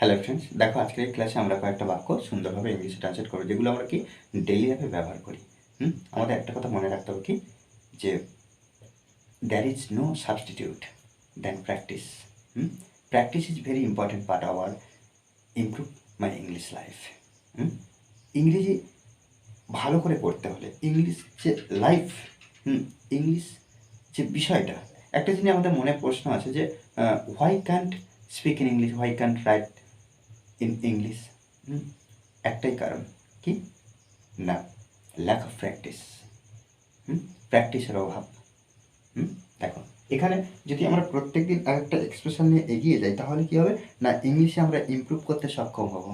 Hello friends দেখো আজকের এই ক্লাসে আমরা কয়েকটা বাক্য সুন্দরভাবে ইংলিশে ট্রান্সলেট করব, যেগুলো আমরা কি ডেইলি লাইফে ব্যবহার করি। হুম? আমাদের একটা কথা মনে রাখতে হবে কি? যে there is no substitute than practice hmm? Practice is very important part our improve my English life hmm? ইংরেজি ভালো করে পড়তে হলে ইংলিশ যে লাইফ হুম? ইংলিশ যে বিষয়টা, একটা জিনিস আমাদের মনে প্রশ্ন আছে যে why can't speak in English why can't write in English একটাই কারণ কি? না ল্যাক অফ প্র্যাকটিস প্র্যাকটিসের অভাব দেখো, এখানে যদি আমরা প্রত্যেক দিন একটা এক্সপ্রেশন নিয়ে এগিয়ে যাই, তাহলে কি হবে? না ইংলিশে আমরা ইমপ্রুভ করতে সক্ষম হব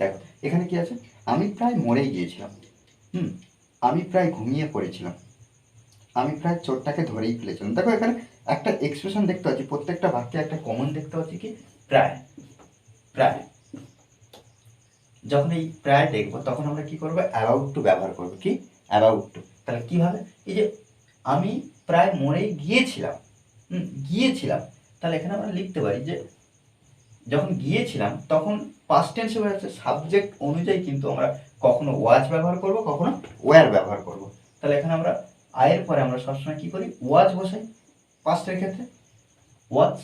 দেখো, এখানে কি আছে? আমি প্রায় মরেই গিয়েছিলাম, হুম? আমি প্রায় ঘুমিয়ে পড়েছিলাম, আমি প্রায় চোরটাকে ধরেই ফেলেছিলাম। দেখো, এখানে একটা এক্সপ্রেশন দেখতে পাচ্ছি, প্রত্যেকটা বাক্যে একটা কমন দেখতে পাচ্ছি কি? প্রায় প্রায়। যখন এই প্রায় দেখব, তখন আমরা কি করব? অ্যাবাউট টু ব্যবহার করব। কি? অ্যাবাউট টু তাহলে কীভাবে? এই যে আমি প্রায় মরে গিয়েছিলাম গিয়েছিলাম। তাহলে এখানে আমরা লিখতে পারি যে যখন গিয়েছিলাম, তখন পাস্ট টেন্সে হচ্ছে সাবজেক্ট অনুযায়ী কিন্তু আমরা কখনো ওয়াজ ব্যবহার করব, কখনো ওয়ার ব্যবহার করব। তাহলে এখানে আমরা আয়ের পরে আমরা সবসময় কি করি? ওয়াজ বসাই পাস্টের ক্ষেত্রে। ওয়াজ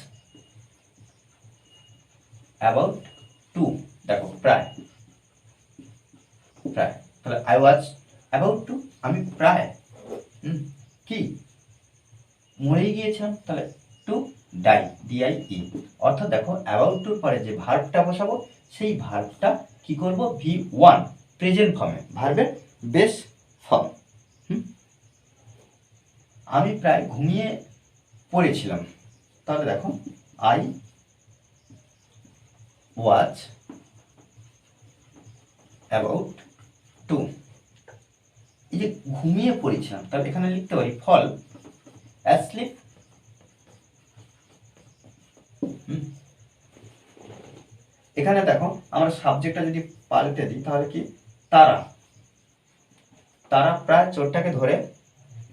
অ্যাবাউট টু দেখো, প্রায়। তাহলে আই ওয়াজ অ্যাবাউট টু আমি প্রায় কি? মরেই গিয়েছিলাম, তাহলে টু ডাই ডিআই ই অর্থাৎ দেখো অ্যাবাউট টুর পরে যে ভার্বটা বসাবো, সেই ভার্বটা কি করব? ভি ওয়ান প্রেজেন্ট ফর্মে ভার্বের বেস ফর্ম আমি প্রায় ঘুমিয়ে পড়েছিলাম। তাহলে দেখো আই ওয়াজ অ্যাবাউট টু। এই যে ঘুমিয়ে পড়েছিলাম, তাহলে এখানে লিখতে পারি ফল, অ্যাসলিপ এখানে দেখো, আমরা সাবজেক্টটা যদি পাল্টে দিই, তাহলে কি? তারা। তারা প্রায় চোরটাকে ধরে,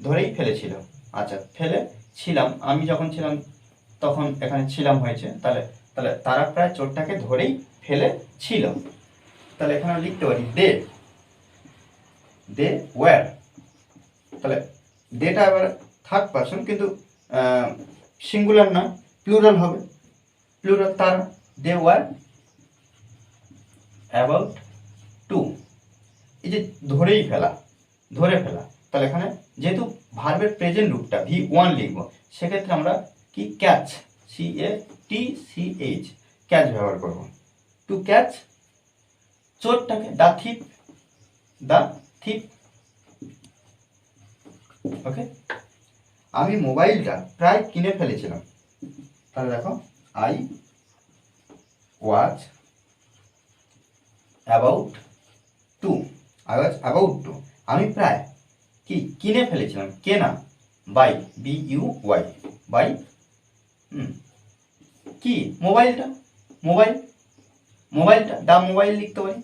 ধরেই ফেলেছিল। আচ্ছা ফেলে ছিলাম। আমি যখন ছিলাম, তখন এখানে ছিলাম হয়েছে। তাহলে তাহলে তারা প্রায় চোরটাকে ধরেই ফেলে ছিল তাহলে এখানে লিখতে পারি দে দে ওয়ার তাহলে দেটা এবার থার্ড পার্সন কিন্তু সিঙ্গুলার না প্লুরাল হবে। প্লুরাল তারা দে ওয়ার অ্যাবাউট টু এই যে ধরেই ফেলা, ধরে ফেলা। তাহলে এখানে যেহেতু ভার্বের প্রেজেন্ট রূপটা ভি ওয়ান লিখব, সেক্ষেত্রে আমরা কি catch C A T C H catch ব্যবহার করব। টু ক্যাচ চোরটাকে দা থিপ দা থিপ ওকে আমি মোবাইলটা প্রায় কিনে ফেলেছিলাম। তাহলে দেখো I was about to I was about to আমি প্রায় কি, কিনে ফেলেছিলাম। কেনা। Buy B U Y buy কি? মোবাইলটা? মোবাইল? মোবাইলটা? দা মোবাইল লিখতে পারি?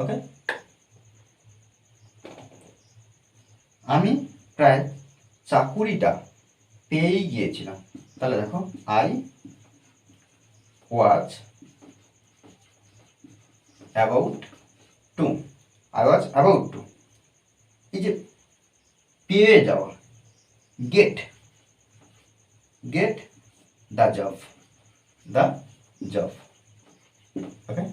ওকে আমি প্রায় চাকুরিটা পেয়েই গিয়েছিলাম। তাহলে দেখো I was about to I was about to এই যে পেয়ে যাওয়া get get the job the job okay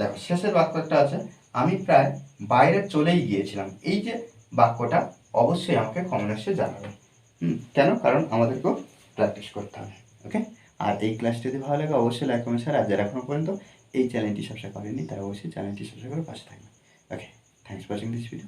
দেখো, শেষের বাক্যটা আছে, আমি প্রায় বাইরে চলেই গিয়েছিলাম। এই যে বাক্যটা অবশ্যই আমাকে কমেন্টসে জানাবে। হুম, কেন? কারণ আমাদেরকেও প্র্যাকটিস করতে হবে ওকে আর এই ক্লাসটি যদি ভালো লাগে, অবশ্যই লাইক কমেন্ট আর যারা এখনও পর্যন্ত এই চ্যানেলটি সাবস্ক্রাইব করেনি তারা অবশ্যই চ্যানেলটি সাবস্ক্রাইব করে পাশে থাকবে okay thanks watching this video